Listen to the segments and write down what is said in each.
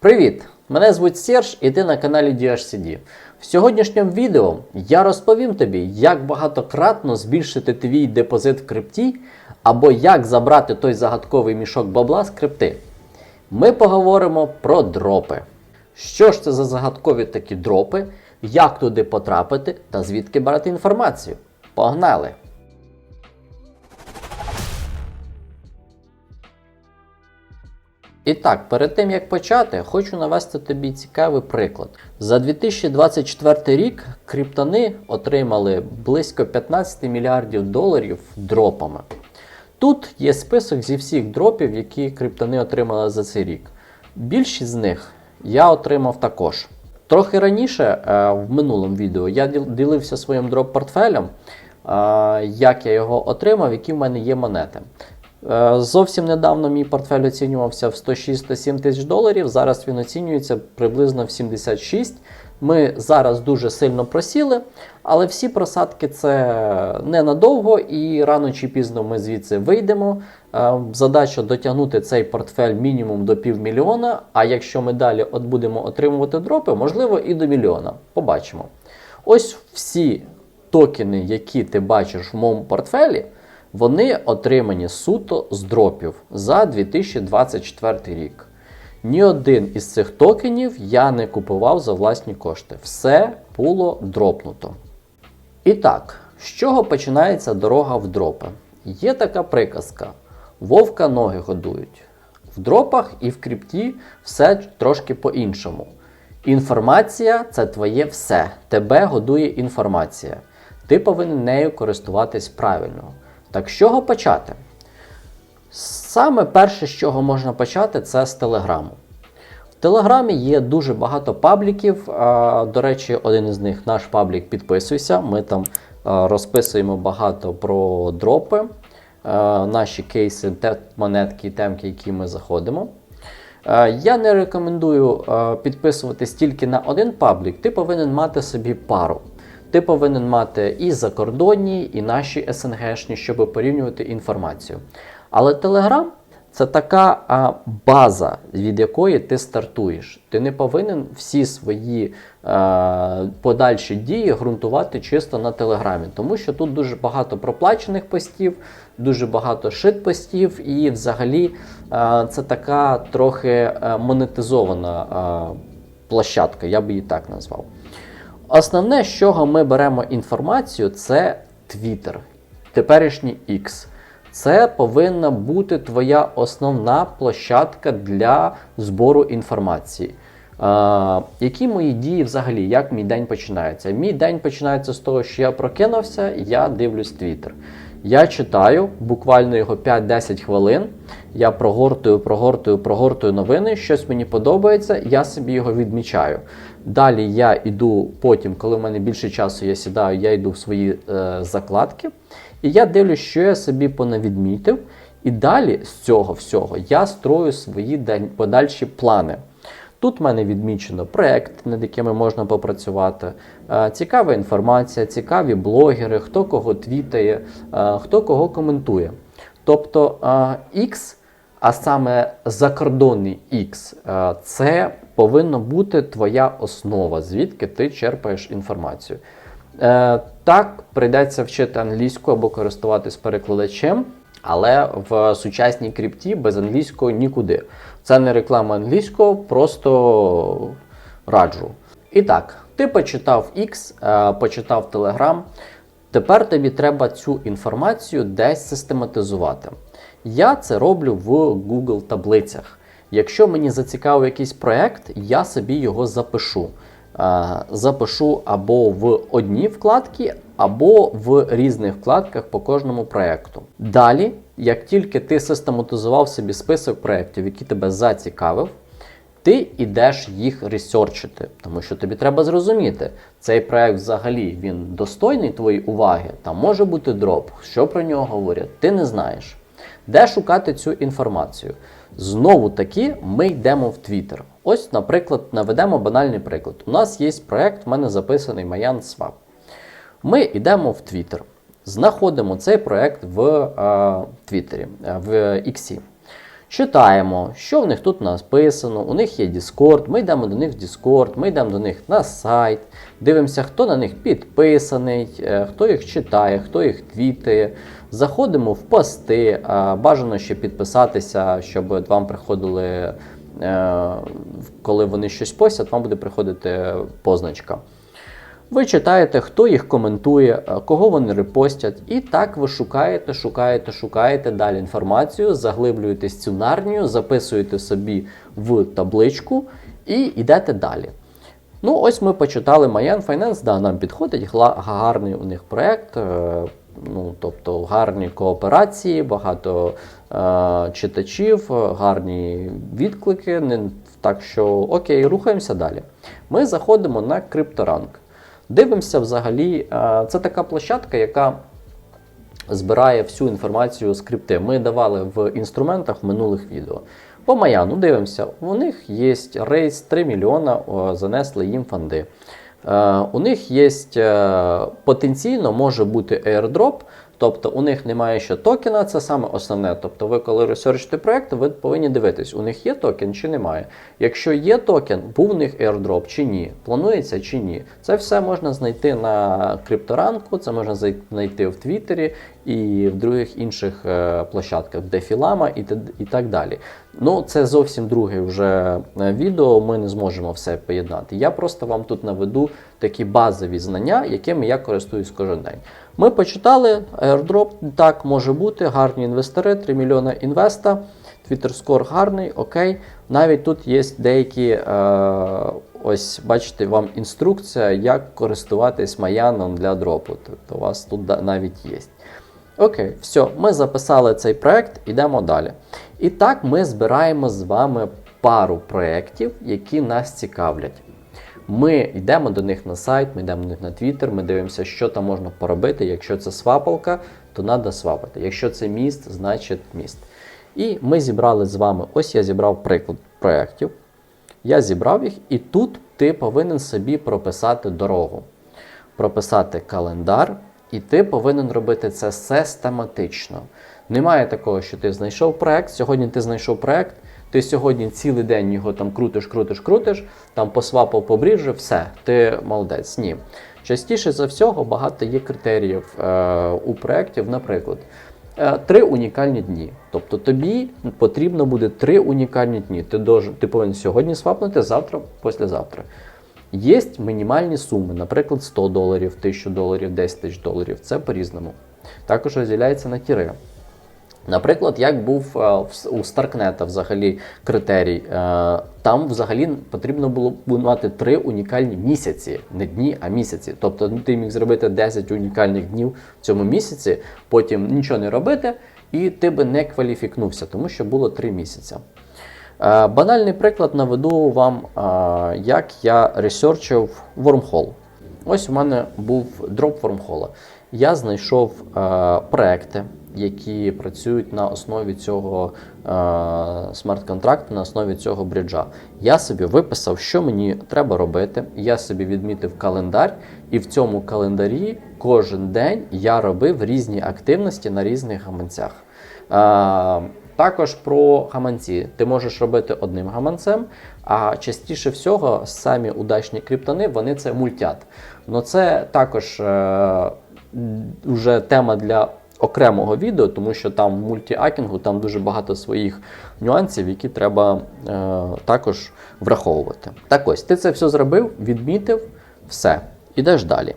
Привіт! Мене звуть Серж і ти на каналі DHCD. В сьогоднішньому відео я розповім тобі, як багатократно збільшити твій депозит в крипті, або як забрати той загадковий мішок бабла з крипти. Ми поговоримо про дропи. Що ж це за загадкові такі дропи, як туди потрапити та звідки брати інформацію? Погнали! І так, перед тим як почати, хочу навести тобі цікавий приклад. За 2024 рік криптони отримали близько 15 мільярдів доларів дропами. Тут є список зі всіх дропів, які криптони отримали за цей рік. Більшість з них я отримав також. Трохи раніше, е, в минулому відео, я ділився своїм дроп-портфелем, е, як я його отримав, які в мене є монети. Е, Зовсім недавно мій портфель оцінювався в 106-107 тисяч доларів. Зараз він оцінюється приблизно в 76. Ми зараз дуже сильно просіли, але всі просадки це ненадовго і рано чи пізно ми звідси вийдемо. Е, Задача дотягнути цей портфель мінімум до півмільйона. А якщо ми далі от будемо отримувати дропи, можливо, і до мільйона. Побачимо. Ось всі токени, які ти бачиш в моєму портфелі, вони отримані суто з дропів за 2024 рік. Ні один із цих токенів я не купував за власні кошти. Все було дропнуто. І так, з чого починається дорога в дропи? Є така приказка: вовка ноги годують. В дропах і в крипті все трошки по-іншому. Інформація це твоє все. Тебе годує інформація. Ти повинен нею користуватись правильно. Так з чого почати? Саме перше, з чого можна почати, це з Телеграму. В Телеграмі є дуже багато пабліків. До речі, один із них наш паблік підписуйся. Ми там розписуємо багато про дропи, наші кейси, монетки, темки, які ми заходимо. Я не рекомендую підписуватись тільки на один паблік. Ти повинен мати собі пару. Ти повинен мати і закордонні, і наші СНГшні, щоб порівнювати інформацію. Але Telegram це така а, база, від якої ти стартуєш. Ти не повинен всі свої е, подальші дії ґрунтувати чисто на Телеграмі, тому що тут дуже багато проплачених постів, дуже багато шит-постів, і взагалі е, це така трохи е, монетизована е, площадка, я би її так назвав. Основне, з чого ми беремо інформацію, це Twitter, теперішній X. Це повинна бути твоя основна площадка для збору інформації. Е, які мої дії взагалі? Як мій день починається? Мій день починається з того, що я прокинувся, я дивлюсь Twitter. Я читаю буквально його 5-10 хвилин. Я прогортую, прогортую, прогортую новини. Щось мені подобається, я собі його відмічаю. Далі я йду потім, коли в мене більше часу я сідаю, я йду в свої е, закладки. І я дивлюсь, що я собі понавідмітив. І далі з цього всього я строю свої подальші плани. Тут в мене відмічено проект, над якими можна попрацювати, е, цікава інформація, цікаві блогери, хто кого твітає, е, хто кого коментує. Тобто е, X, а саме закордонний X, е, це повинна бути твоя основа, звідки ти черпаєш інформацію. Е, Так, прийдеться вчити англійську або користуватись перекладачем, але в сучасній крипті без англійського нікуди. Це не реклама англійського, просто раджу. І так, ти почитав X, е, почитав Telegram. Тепер тобі треба цю інформацію десь систематизувати. Я це роблю в Google таблицях. Якщо мені зацікавив якийсь проект, я собі його запишу. Е, Запишу або в одній вкладці, або в різних вкладках по кожному проекту. Далі, як тільки ти систематизував собі список проєктів, які тебе зацікавив, ти йдеш їх ресерчити, тому що тобі треба зрозуміти, цей проект взагалі він достойний твоєї уваги, там може бути дроп, що про нього говорять, ти не знаєш. Де шукати цю інформацію? Знову таки, ми йдемо в Twitter. Ось, наприклад, наведемо банальний приклад. У нас є проект, в мене записаний Mayan Swap. Ми йдемо в Twitter, знаходимо цей проект в е, Твіттері, е, в X. Читаємо, що в них тут написано. У них є Discord, ми йдемо до них в Discord, ми йдемо до них на сайт, дивимося, хто на них підписаний, е, хто їх читає, хто їх твітає. Заходимо в пости, е, бажано ще підписатися, щоб вам приходили, е, коли вони щось постять, вам буде приходити позначка. Ви читаєте, хто їх коментує, е, кого вони репостять, і так ви шукаєте, шукаєте, шукаєте далі інформацію, заглиблюєте сценарнію, записуєте собі в табличку і йдете далі. Ну, ось ми почитали Mayan Finance, да, нам підходить гарний у них проєкт, ну, тобто гарні кооперації, багато е, читачів, гарні відклики. Не, так що окей, рухаємося далі. Ми заходимо на CryptoRank. Дивимося взагалі, е, це така площадка, яка збирає всю інформацію з крипти. Ми давали в інструментах в минулих відео. По Маяну дивимося, у них є рейс 3 мільйона, занесли їм фонди. Е, у них є е, потенційно може бути airdrop, тобто у них немає ще токена, це саме основне. Тобто, ви коли ресерчите проєкт, ви повинні дивитись, у них є токен чи немає. Якщо є токен, був у них airdrop чи ні, планується чи ні. Це все можна знайти на крипторанку, це можна знайти в Твіттері і в других інших е, площадках, де Філама і, так далі. Ну, це зовсім друге вже е, відео. Ми не зможемо все поєднати. Я просто вам тут наведу такі базові знання, якими я користуюсь кожен день. Ми почитали airdrop, так може бути, гарні інвестори, 3 мільйона інвеста. Twitter Score гарний, окей. Навіть тут є деякі, е, ось бачите, вам інструкція, як користуватись Маяном для дропу. Тобто у вас тут навіть є. Окей, все, ми записали цей проект, йдемо далі. І так ми збираємо з вами пару проєктів, які нас цікавлять. Ми йдемо до них на сайт, ми йдемо до них на Twitter, ми дивимося, що там можна поробити. Якщо це свапалка, то треба свапати. Якщо це міст, значить міст. І ми зібрали з вами, ось я зібрав приклад проєктів. Я зібрав їх, і тут ти повинен собі прописати дорогу, прописати календар, і ти повинен робити це систематично. Немає такого, що ти знайшов проект. Сьогодні ти знайшов проект, ти сьогодні цілий день його там крутиш, крутиш, крутиш, там посвапав по все, ти молодець. Ні. Частіше за всього багато є критеріїв е, у проєктів, наприклад. Е, Три унікальні дні. Тобто тобі потрібно буде три унікальні дні. Ти, ти повинен сьогодні свапнути, завтра, післязавтра. Є мінімальні суми, наприклад, 100 доларів, 1000 доларів, 10 тисяч доларів. Це по-різному. Також розділяється на тіри. Наприклад, як був е, у Старкнета взагалі критерій, е, там взагалі потрібно було мати три унікальні місяці, не дні, а місяці. Тобто ну, ти міг зробити 10 унікальних днів в цьому місяці, потім нічого не робити, і ти би не кваліфікнувся, тому що було 3 місяці. Е, Банальний приклад наведу вам, е, як я ресерчив Wormhole. Ось у мене був дроп Wormhole. Я знайшов е, проекти, які працюють на основі цього смарт-контракту, на основі цього бриджа. Я собі виписав, що мені треба робити. Я собі відмітив календар, і в цьому календарі кожен день я робив різні активності на різних гаманцях. Також про гаманці. Ти можеш робити одним гаманцем, а частіше всього самі удачні криптони вони це мультять. Ну це також е, вже тема для окремого відео, тому що там в мультіакінгу там дуже багато своїх нюансів, які треба е, також враховувати. Так ось, ти це все зробив, відмітив, все, ідеш далі.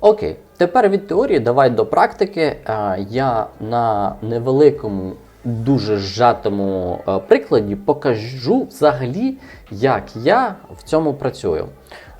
Окей, тепер від теорії давай до практики. Е, Я на невеликому, дуже зжатому е, прикладі покажу взагалі, як я в цьому працюю.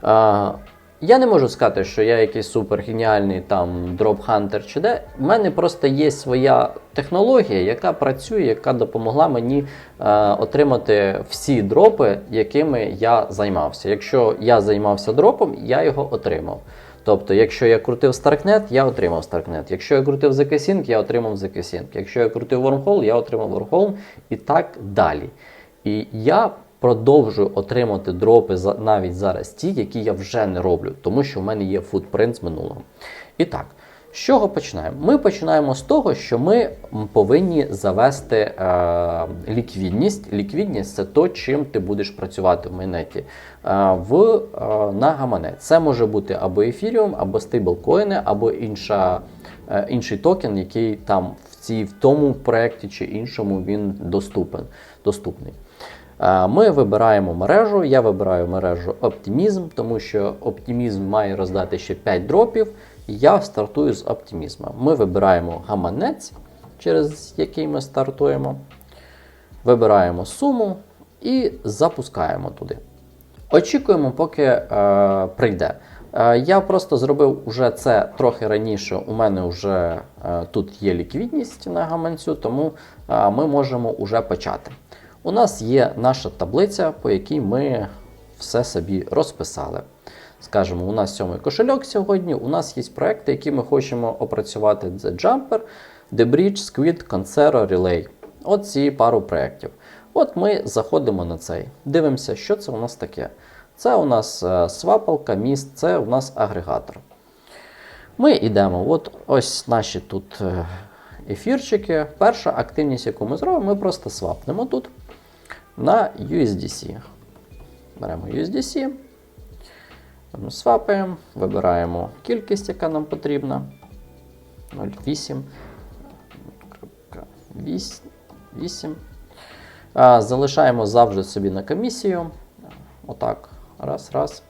Е, Я не можу сказати, що я якийсь супергеніальний там дроп-хантер чи де. У мене просто є своя технологія, яка працює, яка допомогла мені е, отримати всі дропи, якими я займався. Якщо я займався дропом, я його отримав. Тобто, якщо я крутив Starknet, я отримав Starknet. Якщо я крутив ZK-Sync, я отримав ZK-Sync. Якщо я крутив Wormhole, я отримав Wormhole і так далі. І я продовжую отримати дропи навіть зараз ті, які я вже не роблю, тому що в мене є футпринт з минулого. І так, З чого починаємо? Ми починаємо з того, що ми повинні завести е, ліквідність. Ліквідність це то, чим ти будеш працювати в майнеті е, в, е, на гаманець. Це може бути або ефіріум, або стейблкоїни, або інша, е, інший токен, який там в, цій, в тому проєкті чи іншому він доступен, доступний. Е, Ми вибираємо мережу. Я вибираю мережу Optimism, тому що Optimism має роздати ще 5 дропів. Я стартую з оптимізму. Ми вибираємо гаманець, через який ми стартуємо. Вибираємо суму і запускаємо туди. Очікуємо, поки е, прийде. Е, я просто зробив уже це трохи раніше. У мене вже е, тут є ліквідність на гаманцю, тому е, ми можемо вже почати. У нас є наша таблиця, по якій ми все собі розписали. Скажемо, у нас сьомий кошельок сьогодні. У нас є проекти, які ми хочемо опрацювати: це Jumper, The Bridge, Squid, Concero, Relay. От ці пару проєктів. От ми заходимо на цей. Дивимося, що це у нас таке. Це у нас е, свапалка, міст, це у нас агрегатор. Ми йдемо. От ось наші тут е, ефірчики. Перша активність, яку ми зробимо, ми просто свапнемо тут на USDC. Беремо USDC. Ми свапаємо, вибираємо кількість, яка нам потрібна. 0,8. 8. А, Залишаємо завжди собі на комісію. Отак. Раз, раз.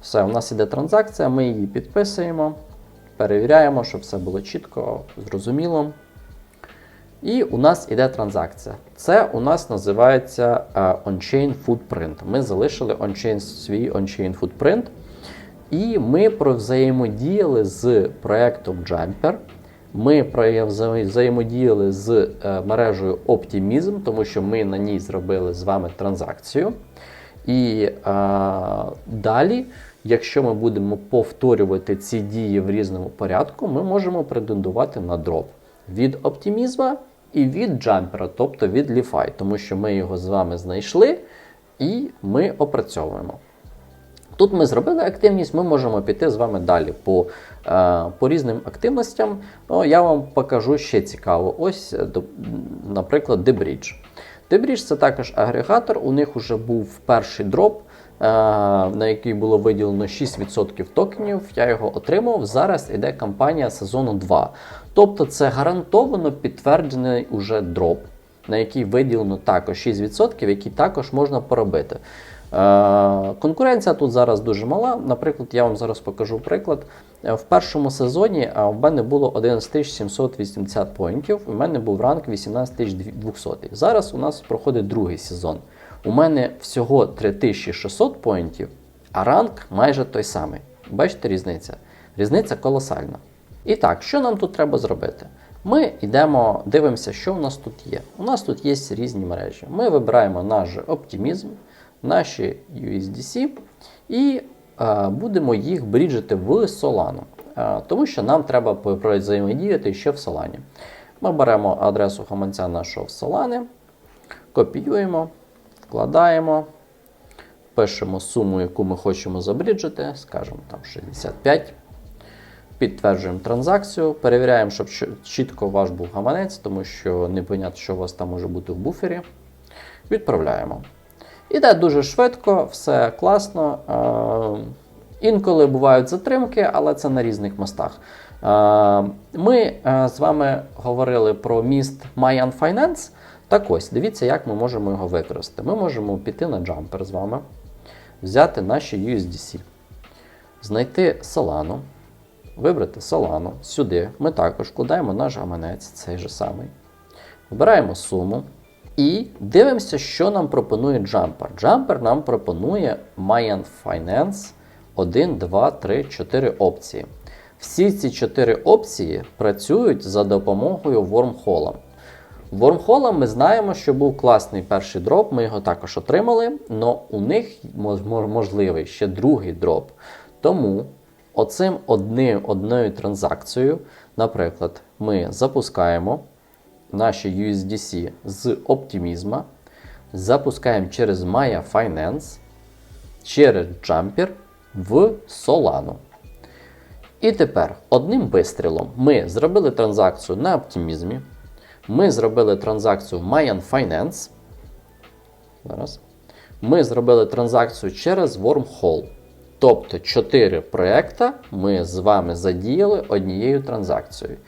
Все, у нас іде транзакція, ми її підписуємо, перевіряємо, щоб все було чітко, зрозуміло. І у нас іде транзакція. Це у нас називається е, on-chain footprint. Ми залишили on-chain, свій on-chain footprint. І ми взаємодіяли з проєктом Jumper. Ми взаємодіяли з е, мережею Optimism, тому що ми на ній зробили з вами транзакцію. І а, далі, якщо ми будемо повторювати ці дії в різному порядку, ми можемо претендувати на дроп від оптимізма і від джампера, тобто від ліфай, тому що ми його з вами знайшли і ми опрацьовуємо. Тут ми зробили активність, ми можемо піти з вами далі по е, по різним активностям. Ну, Я вам покажу ще цікаво. Ось, наприклад, The Bridge. Це також агрегатор. У них вже був перший дроп, на який було виділено 6% токенів. Я його отримав. Зараз іде кампанія сезону 2. Тобто це гарантовано підтверджений уже дроп, на який виділено також 6%, який також можна поробити. Конкуренція тут зараз дуже мала. Наприклад, я вам зараз покажу приклад. В першому сезоні в мене було 11 780 поінтів, у мене був ранг 18200. Зараз у нас проходить другий сезон. У мене всього 3600 поінтів, а ранг майже той самий. Бачите різниця? Різниця колосальна. І так, що нам тут треба зробити? Ми йдемо, дивимося, що у нас тут є. У нас тут є різні мережі. Ми вибираємо наш оптимізм, наші USDC і е, будемо їх бріджити в Solana. Е, тому що нам треба взаємодіяти ще в Solana. Ми беремо адресу гаманця нашого в Solana, копіюємо, вкладаємо, пишемо суму, яку ми хочемо забріджити, скажімо там 65. Підтверджуємо транзакцію, перевіряємо, щоб чітко ваш був гаманець, тому що не понятно, що у вас там може бути в буфері. Відправляємо. Іде дуже швидко, все класно. Інколи бувають затримки, але це на різних мостах. Ми з вами говорили про міст Mayan Finance. Так ось, дивіться, як ми можемо його використати. Ми можемо піти на Jumper з вами, взяти наші USDC, знайти Solana, вибрати Solana. Сюди ми також вкладаємо наш гаманець, цей же самий. Вибираємо суму. І дивимося, що нам пропонує Jumper. Jumper нам пропонує Mayan Finance 1, 2, 3, 4 опції. Всі ці 4 опції працюють за допомогою Wormhole. Wormhole ми знаємо, що був класний перший дроп, ми його також отримали, але у них можливий ще другий дроп. Тому оцим одним, одною транзакцією, наприклад, ми запускаємо наші USDC з оптимізма, запускаємо через Maya Finance, через Jumper в Solano. І тепер одним вистрілом ми зробили транзакцію на оптимізмі. Ми зробили транзакцію Mayan Finance. Зараз. Ми зробили транзакцію через Wormhole. Тобто 4 проекта ми з вами задіяли однією транзакцією.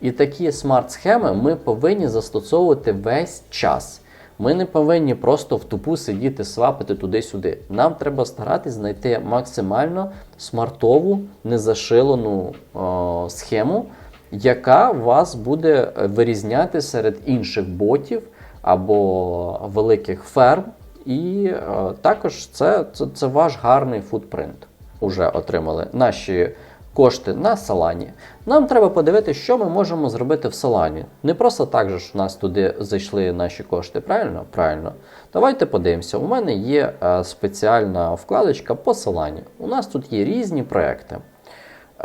І такі смарт-схеми ми повинні застосовувати весь час. Ми не повинні просто в тупу сидіти, свапити туди-сюди. Нам треба старатись знайти максимально смартову, незашилену о, схему, яка вас буде вирізняти серед інших ботів або великих ферм. І е, також це, це, це ваш гарний футпринт. Уже отримали наші кошти на салані. Нам треба подивитися, що ми можемо зробити в салані. Не просто так же ж у нас туди зайшли наші кошти, правильно? Правильно. Давайте подивимося. У мене є е, спеціальна вкладочка по салані. У нас тут є різні проекти.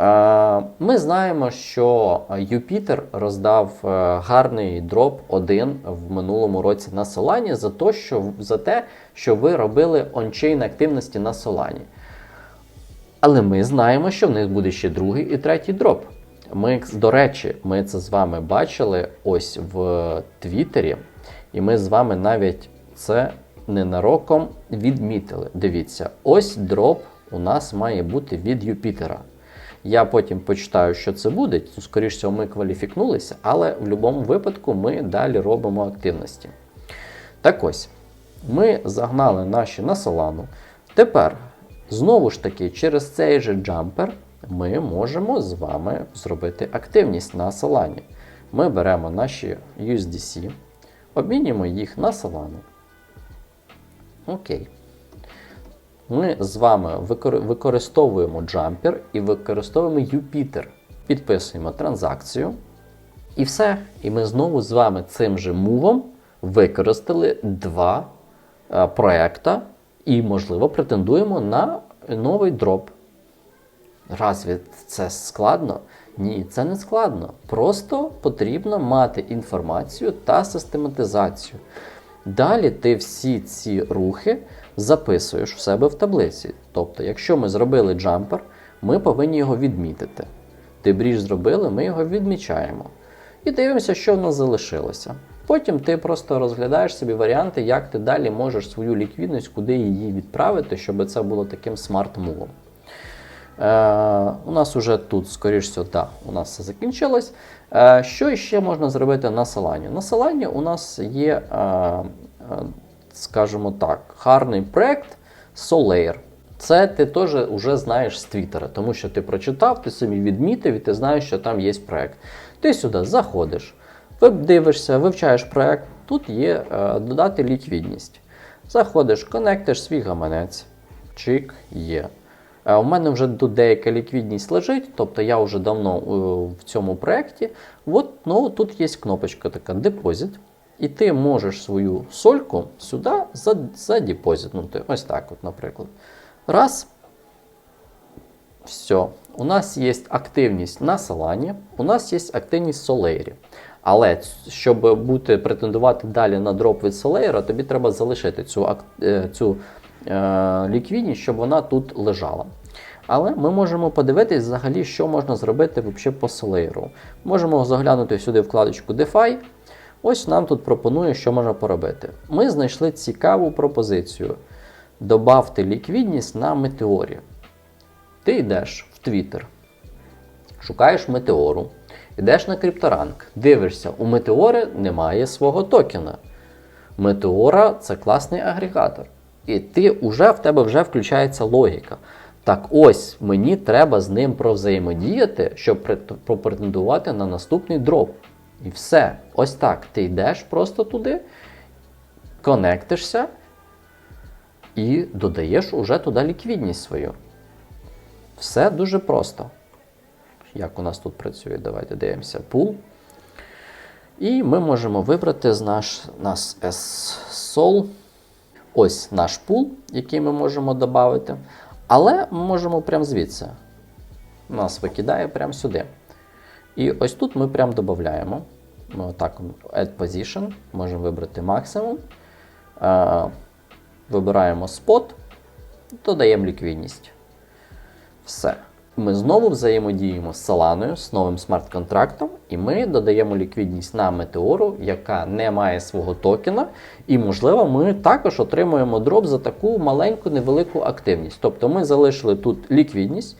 Е, Ми знаємо, що Юпітер роздав е, гарний дроп 1 в минулому році на Солані за те, що, за те, що ви робили ончейн активності на Солані. Але ми знаємо, що в них буде ще другий і третій дроп. Ми, до речі, ми це з вами бачили ось в Твіттері, і ми з вами навіть це ненароком відмітили. Дивіться, ось дроп у нас має бути від Юпітера. Я потім почитаю, що це буде. Скоріше всього, ми кваліфікнулися, але в будь-якому випадку ми далі робимо активності. Так ось, ми загнали наші на Солану. Тепер, знову ж таки, через цей же джампер ми можемо з вами зробити активність на Солані. Ми беремо наші USDC, обмінюємо їх на Solana. Окей. Ми з вами використовуємо джампер і використовуємо Юпітер. Підписуємо транзакцію. І все. І ми знову з вами цим же мувом використали два е, проекта і, можливо, претендуємо на новий дроп. Разві це складно? Ні, це не складно. Просто потрібно мати інформацію та систематизацію. Далі ти всі ці рухи записуєш в себе в таблиці. Тобто, якщо ми зробили джампер, ми повинні його відмітити. Дебріж зробили, ми його відмічаємо. І дивимося, що в нас залишилося. Потім ти просто розглядаєш собі варіанти, як ти далі можеш свою ліквідність, куди її відправити, щоб це було таким смарт-мувом. Е, у нас уже тут, скоріш всього, да, у нас все закінчилось. Е, що ще можна зробити на Солані? На Солані у нас є, е, е, скажімо так, гарний проект Solair. Це ти теж вже знаєш з Твіттера, тому що ти прочитав, ти собі відмітив і ти знаєш, що там є проект. Ти сюди заходиш, дивишся, вивчаєш проект, тут є е, додати ліквідність. Заходиш, конектиш свій гаманець. Чик є. Е, У мене вже тут деяка ліквідність лежить, тобто я вже давно е, в цьому проєкті. От, ну, тут є кнопочка така депозит. І ти можеш свою сольку сюди задепозитнути.Ось так, от, наприклад. Раз. Все. У нас є активність на Solana, у нас є активність Solera. Але щоб бути претендувати далі на дроп від Solera, тобі треба залишити цю, е, цю е, ліквідність, щоб вона тут лежала. Але ми можемо подивитись взагалі, що можна зробити по Solera. Можемо заглянути сюди вкладочку DeFi. Ось нам тут пропонує, що можна поробити. Ми знайшли цікаву пропозицію. Добавте ліквідність на метеорі. Ти йдеш в Твіттер, шукаєш метеору, йдеш на крипторанк, дивишся, у метеори немає свого токена. Метеора це класний агрегатор. І ти уже, в тебе вже включається логіка. Так ось мені треба з ним провзаємодіяти, щоб прет- пропретендувати на наступний дроп. І все. Ось так. Ти йдеш просто туди, конектишся і додаєш уже туди ліквідність свою. Все дуже просто. Як у нас тут працює? Давайте дивимося. Пул. І ми можемо вибрати з наш, нас S-Sol. Ось наш пул, який ми можемо додати. Але ми можемо прямо звідси. Нас викидає прямо сюди. І ось тут ми прямо додаємо. Ми отак Add Position, можемо вибрати максимум. Е, Вибираємо спот, додаємо ліквідність. Все. Ми знову взаємодіємо з Solana, з новим смарт-контрактом, і ми додаємо ліквідність на метеору, яка не має свого токена. І, можливо, ми також отримуємо дроп за таку маленьку невелику активність. Тобто ми залишили тут ліквідність.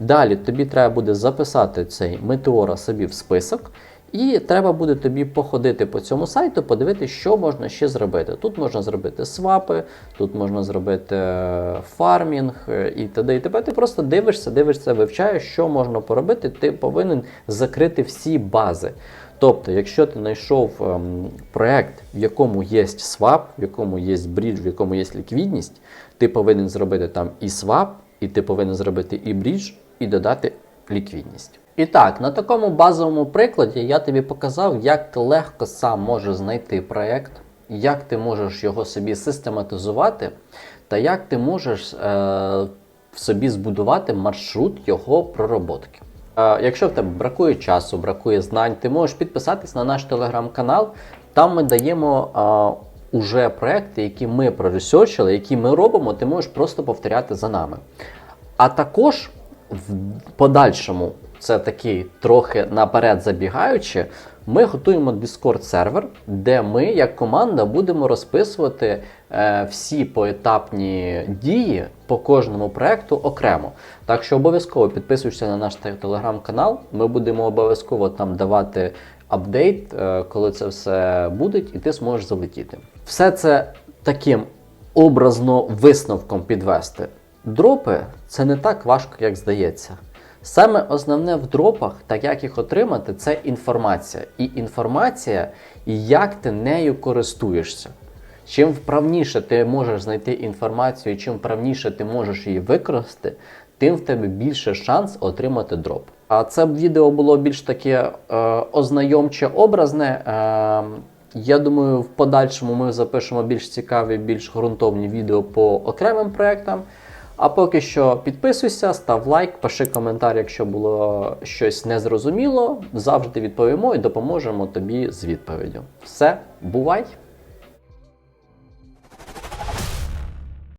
Далі тобі треба буде записати цей метеора собі в список. І треба буде тобі походити по цьому сайту, подивитися, що можна ще зробити. Тут можна зробити свапи, тут можна зробити е, фармінг е, і т.д. і т.п. Ти просто дивишся, дивишся, вивчаєш, що можна поробити. Ти повинен закрити всі бази. Тобто, якщо ти знайшов ем, проект, в якому є свап, в якому є брідж, в якому є ліквідність, ти повинен зробити там і свап, і ти повинен зробити і брідж, і додати ліквідність. І так, на такому базовому прикладі я тобі показав, як ти легко сам можеш знайти проєкт, як ти можеш його собі систематизувати, та як ти можеш е, в собі збудувати маршрут його пророботки. Е, якщо в тебе бракує часу, бракує знань, ти можеш підписатись на наш телеграм-канал. Там ми даємо е, уже проекти, які ми проресерчили, які ми робимо, ти можеш просто повторяти за нами. А також в подальшому, це такий трохи наперед забігаючи, ми готуємо Discord сервер, де ми, як команда, будемо розписувати е, всі поетапні дії по кожному проекту окремо. Так що обов'язково підписуйся на наш телеграм-канал. Ми будемо обов'язково там давати апдейт, е, коли це все буде, і ти зможеш залетіти. Все це таким образно висновком підвести. Дропи це не так важко, як здається. Саме основне в дропах, так як їх отримати, це інформація. І інформація, і як ти нею користуєшся. Чим вправніше ти можеш знайти інформацію, і чим вправніше ти можеш її використати, тим в тебе більше шанс отримати дроп. А це відео було більш таке е, ознайомче, образне. Е, я думаю, в подальшому ми запишемо більш цікаві, більш ґрунтовні відео по окремим проектам. А поки що підписуйся, став лайк, пиши коментар, якщо було щось незрозуміло. Завжди відповімо і допоможемо тобі з відповіддю. Все, бувай!